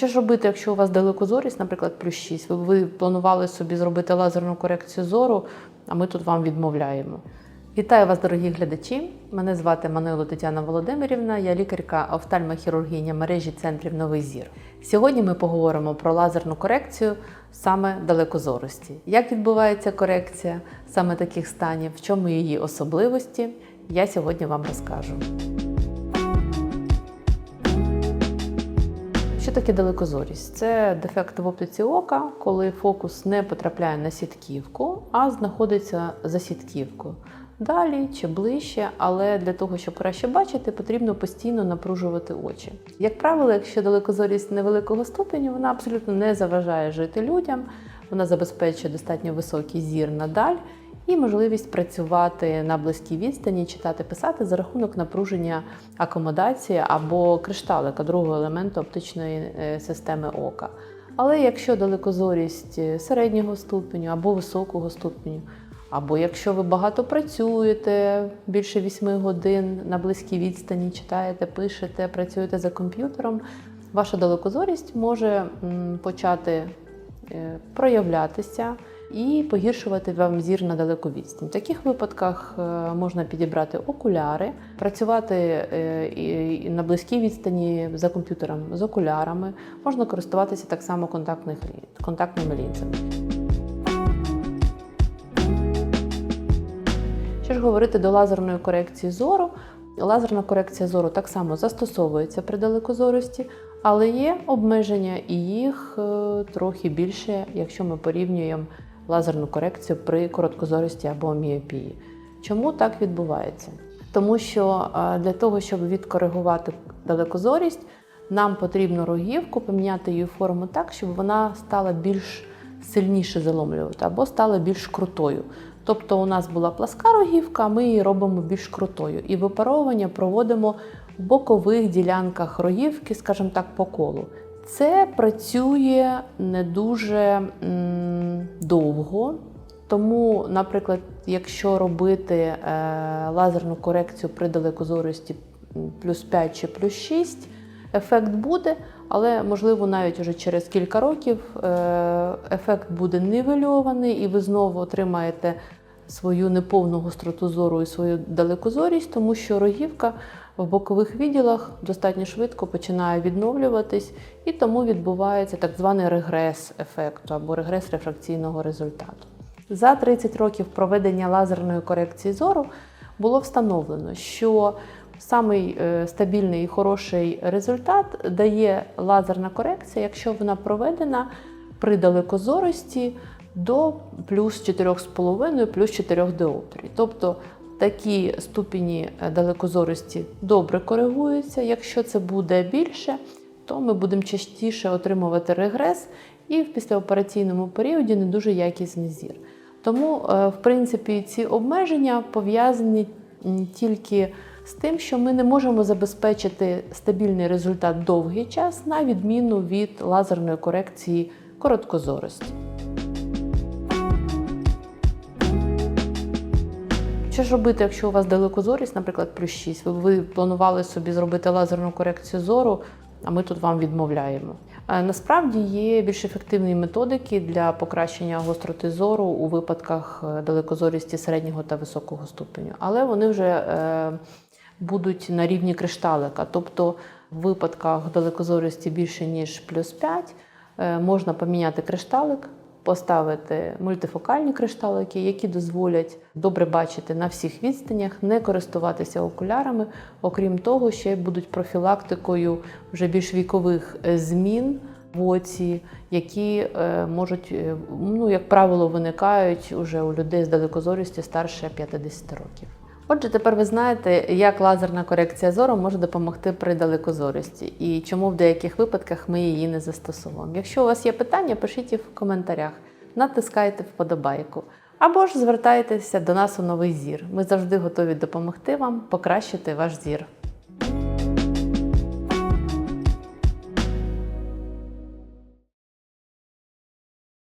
Що ж робити, якщо у вас далекозорість, наприклад, плюс 6, ви, ви планували собі зробити лазерну корекцію зору, а ми тут вам відмовляємо. Вітаю вас, дорогі глядачі! Мене звати Манило Тетяна Володимирівна, я лікарка офтальмохірургіня мережі центрів Новий Зір. Сьогодні ми поговоримо про лазерну корекцію саме далекозорості. Як відбувається корекція саме таких станів, в чому її особливості, я сьогодні вам розкажу. Що таке далекозорість? Це дефект в оптиці ока, коли фокус не потрапляє на сітківку, а знаходиться за сітківкою. Далі чи ближче, але для того, щоб краще бачити, потрібно постійно напружувати очі. Як правило, якщо далекозорість невеликого ступеню, вона абсолютно не заважає жити людям, вона забезпечує достатньо високий зір надаль і можливість працювати на близькій відстані, читати, писати за рахунок напруження акомодації або кришталика, другого елементу оптичної е, системи ока. Але якщо далекозорість середнього ступеню або високого ступеню, або якщо ви багато працюєте більше 8 годин на близькій відстані, читаєте, пишете, працюєте за комп'ютером, ваша далекозорість може почати е, проявлятися і погіршувати вам зір на далеку відстань. В таких випадках е, можна підібрати окуляри, працювати е, на близькій відстані за комп'ютером з окулярами, можна користуватися так само контактними лінзами. Що ж говорити до лазерної корекції зору? Лазерна корекція зору так само застосовується при далекозорості, але є обмеження і їх е, трохи більше, якщо ми порівнюємо лазерну корекцію при короткозорості або міопії. Чому так відбувається? Тому що е, для того, щоб відкоригувати далекозорість, нам потрібно рогівку поміняти її форму так, щоб вона стала більш сильніше заломлювати або стала більш крутою. Тобто у нас була пласка рогівка, ми її робимо більш крутою. І випаровування проводимо в бокових ділянках рогівки, скажімо так, по колу. Це працює не дуже довго. Тому, наприклад, якщо робити е, лазерну корекцію при далекозорості плюс 5 чи плюс 6, ефект буде, але можливо навіть уже через кілька років е, ефект буде нівельований, і ви знову отримаєте свою неповну гостроту зору і свою далекозорість, тому що рогівка в бокових відділах достатньо швидко починає відновлюватись, і тому відбувається так званий регрес ефекту або регрес рефракційного результату. За 30 років проведення лазерної корекції зору було встановлено, що самий е, стабільний і хороший результат дає лазерна корекція, якщо вона проведена при далекозорості до плюс 4,5 плюс 4 диоптрій. Тобто такі ступені е, далекозорості добре коригуються. Якщо це буде більше, то ми будемо частіше отримувати регрес і в післяопераційному періоді не дуже якісний зір. Тому, е, в принципі, ці обмеження пов'язані тільки з тим, що ми не можемо забезпечити стабільний результат довгий час, на відміну від лазерної корекції короткозорості. Що ж робити, якщо у вас далекозорість, наприклад, плюс 6, ви, планували собі зробити лазерну корекцію зору, а ми тут вам відмовляємо. Е, Насправді є більш ефективні методики для покращення гостроти зору у випадках е, далекозорісті середнього та високого ступеню, але вони вже е, будуть на рівні кришталика. Тобто в випадках далекозорісті більше ніж плюс 5 е, можна поміняти кришталик, поставити мультифокальні кришталики, які дозволять добре бачити на всіх відстанях, не користуватися окулярами. Окрім того, ще будуть профілактикою вже більш вікових е, змін в оці, які е, можуть, е, ну, як правило, виникають уже у людей з далекозорістю старше 50 років. Отже, тепер ви знаєте, як лазерна корекція зору може допомогти при далекозорості і чому в деяких випадках ми її не застосовуємо. Якщо у вас є питання, пишіть їх в коментарях, натискайте вподобайку або ж звертайтеся до нас у новий зір. Ми завжди готові допомогти вам покращити ваш зір.